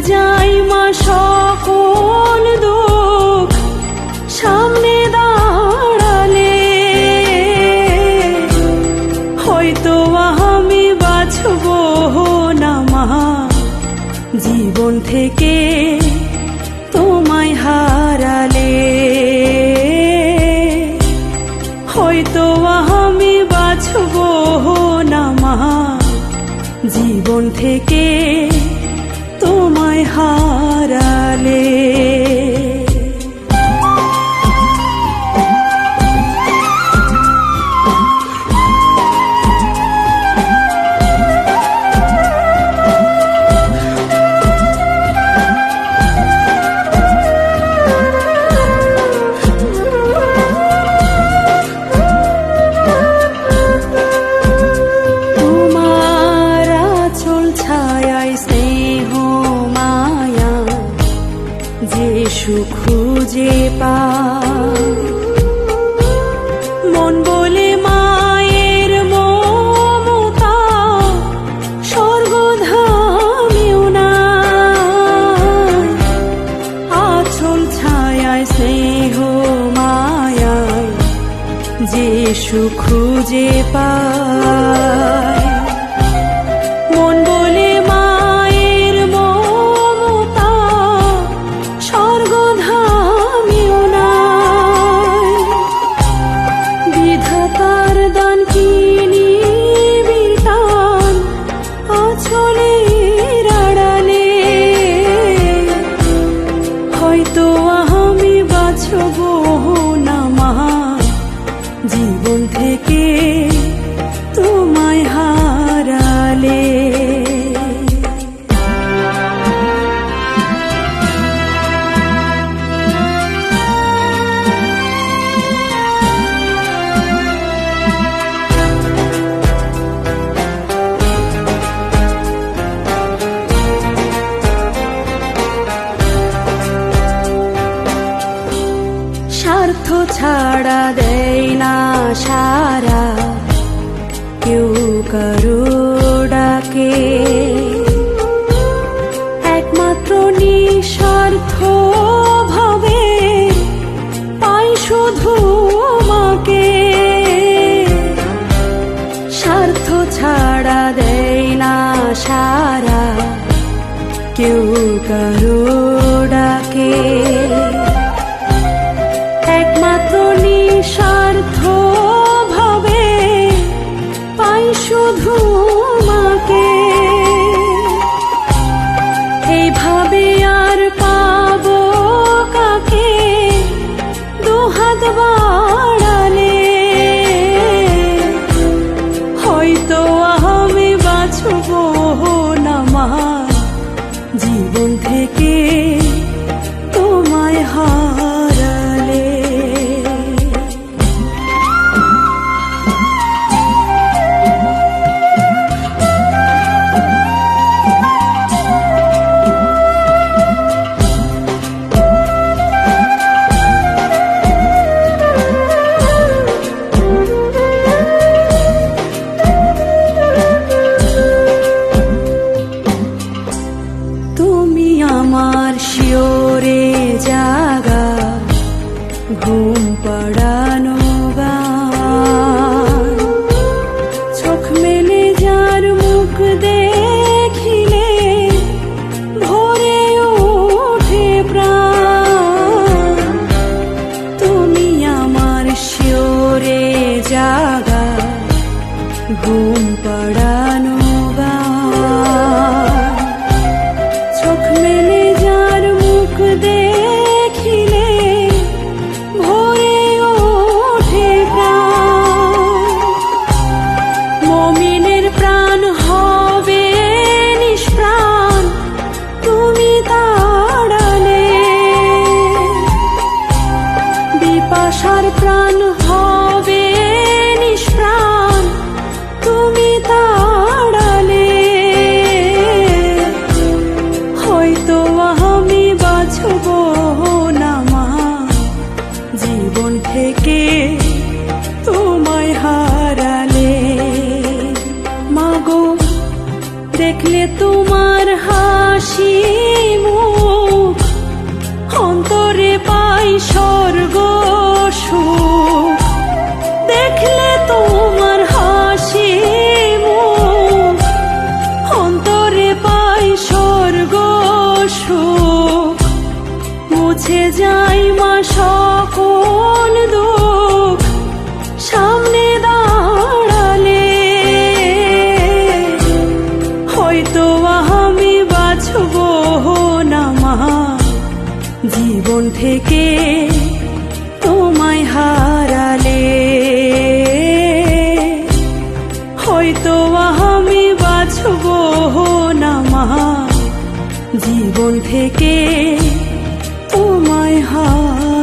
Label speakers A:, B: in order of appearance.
A: যাই মা সকল দুঃখ সামনে দাঁড়ালে। হয়তো আমি বাঁচব না মা। জীবন থেকে তোমায় হারালে। হয়তো আমি বাঁচব না মা। জীবন থেকে যে সুখ খুঁজে পায় মন বলে মায়ের মমতা স্বর্গধামেও নাই আঁচল ছায়ায় স্নেহ মায়ায় যে সুখ খুঁজে পায় হয়তো আমি বাঁচব না মা। জীবন থেকে তোমায় হারালে। কারও ডাকে একমাত্র নিঃস্বার্থ ভাবে পাই শুধু মাকে স্বার্থ ছাড়া দেয় না সারা। কেউ কারও বাঁচব না মা? জীবন থেকে ঘুম পাড়ানো চোখ তুমি আমার শিওরে জাগা ঘুম পাড়ানো বিপাশার প্রাণ হবে নিষ্প্রাণ। তুমি তাড়ালে। হয়তো আমি বাঁচব না মা। জীবন থেকে তোমায় হারালে। মাগো, দেখলে তোমার হাসি মুখ। অন্তরে পাই স্বর্গ। সুখ দেখলে তোমার হাসি মুখ। অন্তরে পাই স্বর্গ সুখ। মুছে যাই মা সকল দুঃখ। সামনে দাঁড়ালে হয়তো আমি বাঁচব না মা। জীবন থেকে তোমায় হারালে। হয়তো আমি বাঁচব না মা। জীবন থেকে তোমায় হার